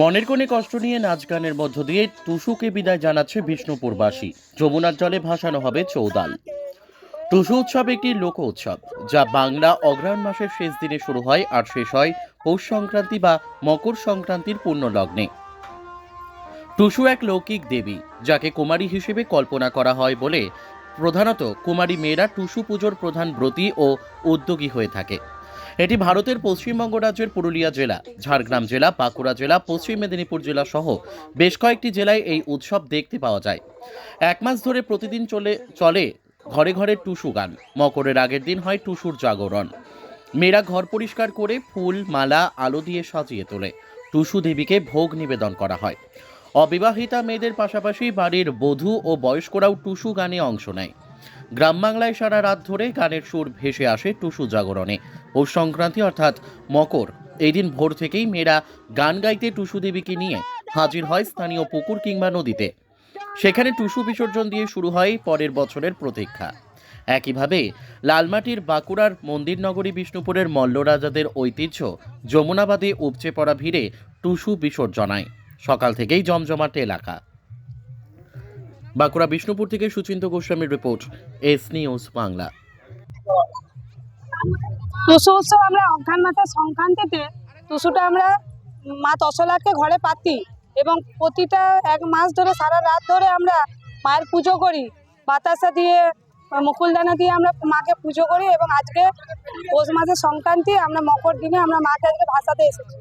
মনের কোণে কষ্ট নিয়ে নাচ গানের মধ্য দিয়ে টুসুকে বিদায় জানাচ্ছে বিষ্ণুপুরবাসী। যমুনার জলে ভাসানো হবে চৌদাল টুসু উৎসব একটি লোক উৎসব, যা বাংলা অগ্রহায়ণ মাসের শেষ দিনে শুরু হয় আর শেষ হয় পৌষ সংক্রান্তি বা মকর সংক্রান্তির পূর্ণ লগ্নে টুসু এক লৌকিক দেবী, যাকে কুমারী হিসেবে কল্পনা করা হয় বলে প্রধানত কুমারী মেয়েরা টুসু পুজোর প্রধান ব্রতী ও উদ্যোগী হয়ে থাকে। এটি ভারতের পশ্চিমবঙ্গ রাজ্যের পুরুলিয়া জেলা, ঝাড়গ্রাম জেলা, বাঁকুড়া জেলা, পশ্চিম মেদিনীপুর জেলা সহ বেশ কয়েকটি জেলায় এই উৎসব দেখতে পাওয়া যায়। এক মাস ধরে প্রতিদিন চলে চলে ঘরে ঘরে টুসু গান। মকরের আগের দিন হয় টুসুর জাগরণ। মেয়েরা ঘর পরিষ্কার করে ফুল, মালা, আলো দিয়ে সাজিয়ে তোলে। টুসু দেবীকে ভোগ নিবেদন করা হয়। অবিবাহিতা মেয়েদের পাশাপাশি বাড়ির বধূ ও বয়স্করাও টুসু গানে অংশ নেয়। গ্রাম বাংলায় সারা রাত ধরে গানের সুর ভেসে আসে টুসু জাগরণে। পৌষ সংক্রান্তি অর্থাৎ মকর, এই দিন ভোর থেকেই মেয়েরা গান গাইতে টুসু দেবীকে নিয়ে হাজির হয় স্থানীয় পুকুর কিংবা নদীতে। সেখানে টুসু বিসর্জন দিয়ে শুরু হয় পরের বছরের প্রতীক্ষা। একইভাবে লালমাটির বাঁকুড়ার মন্দির নগরী বিষ্ণুপুরের মল্লরাজাদের ঐতিহ্য যমুনাবাদে উপচে পড়া ভিড়ে টুসু বিসর্জনায়। সকাল থেকেই জমজমাট এলাকা। বাঁকুড়া বিষ্ণুপুর থেকে সুচিন্ত গোস্বামীর report S news Bangla. Tusu উৎসব আমরা অজ্ঞান মাসের সংক্রান্তিতে টুসুটা আমরা মা তসলাকে ঘরে পাতি এবং প্রতিটা এক মাস ধরে সারা রাত ধরে আমরা মায়ের পুজো করি। বাতাসা দিয়ে মুকুলদানা দিয়ে আমরা মাকে পুজো করি এবং আজকে পৌষ মাসের সংক্রান্তি আমরা মকর দিনে আমরা মাকে আজকে ভাসাতে এসেছি।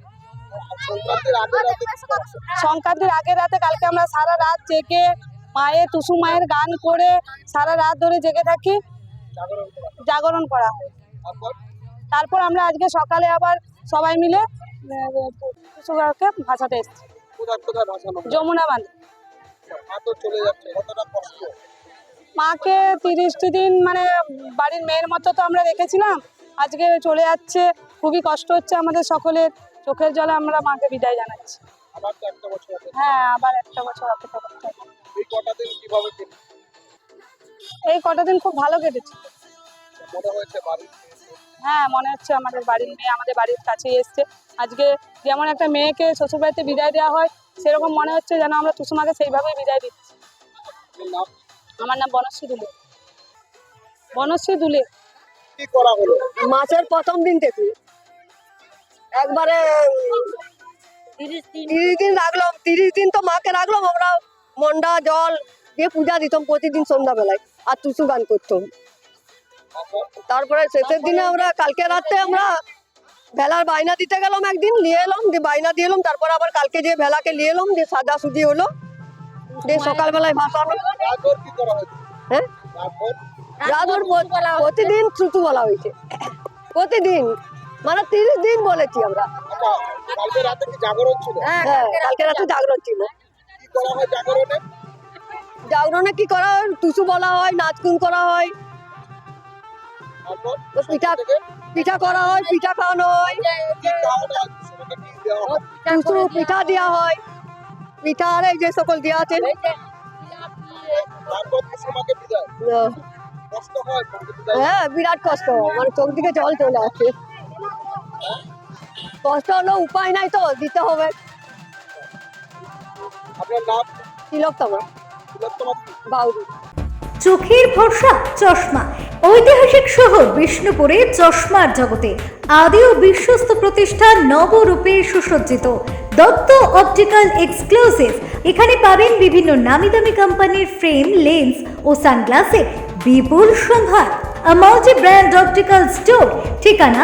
সংক্রান্তির আগের রাতে কালকে আমরা সারা রাত জেগে মায়ের টুসু মায়ের গান করে সারা রাত ধরে জেগে থাকি। জাগরণ করা হয়। তারপর আমরা আজকে সকালে আবার সবাই মিলে টুসুগাকে ভাসাতে এসেছি? যমুনা বাঁধ। মাকে তিরিশটি দিন মানে বাড়ির মেয়ের মতো তো আমরা রেখেছিলাম আজকে চলে যাচ্ছে খুবই কষ্ট হচ্ছে আমাদের সকলের। চোখের জলে আমরা মাকে বিদায় জানাচ্ছি। আবার তো একটা বছর হ্যাঁ আবার একটা বছর অপেক্ষা করতে হবে। এই কটা দিন কীভাবে কেটে এই কটা দিন খুব ভালো কেটেছে। মনে হয়েছে বাড়ি হ্যাঁ মনে হচ্ছে আমাদের বাড়ির মেয়ে আমাদের বাড়ির কাছেই এসছে। আজকে যেমন একটা মেয়েকে শ্বশুরবাড়িতে বিদায় দেওয়া হয় সেরকম মনে হচ্ছে যেন আমরা টুসুমাকে সেইভাবেই বিদায় দিচ্ছি। আমার নাম বনশ্রী দুলে। বনশ্রী দুলে। কি করা হলো? মাসের প্রথম দিন থেকে। একবারে তিরিশ দিন রাখলাম তিরিশ দিন তো মাকে রাখলাম আমরা। মন্ডা জল দিয়ে পূজা দিতাম প্রতিদিন সন্ধ্যাবেলায় আর টুসু গান করতাম তারপরে শেষের দিনে আমরা কালকে রাত্রে আমরা ভেলার বাইনা দিতে গেলাম একদিন নিয়ে এলাম দিয়ে বাইনা দিয়ে এলাম তারপর আবার কালকে যে ভেলাকে নিয়ে এলাম দিয়ে সাজা সুজি হলো দিয়ে সকালবেলায় ভাসানো হ্যাঁ? রাজভর প্রতিদিন ছুটু বলা হয়েছে। প্রতিদিন। মানে তিরিশ দিন বলেছি আমরা। কালকে রাতে জাগরণ ছিল? হ্যাঁ কালকে রাতে জাগরণ ছিল। কি করা জাগরণে? কি করা হয়? টুসু বলা হয় নাচকুন করা হয়। পিঠা পিঠা করা হয় পিঠা খাওয়ানো হয়। টুসু পিঠা দেওয়া হয়। পিঠা আর এই যে সকল দেওয়া আছে। হয়? হ্যাঁ বিরাট কষ্ট। মানে চোখ দিকে জল চলে আসে। কষ্ট হলো উপায় নাই তো দিতে হবে। আপনার নাম? তিলক তোমার। বাউরি। চোখের ভরসা চশমা। ঐতিহাসিক শহর বিষ্ণুপুরে চশমার জগতে আদি ও বিশ্বস্ত প্রতিষ্ঠান নবরূপে সুসজ্জিত। Dutta optical exclusive. এখানে পাবেন বিভিন্ন নামি দামি কোম্পানির ফ্রেম লেন্স ও সানগ্লাসের বিপুল সম্ভার। মাল্টি ব্র্যান্ড অপটিক্যাল স্টোর ঠিকানা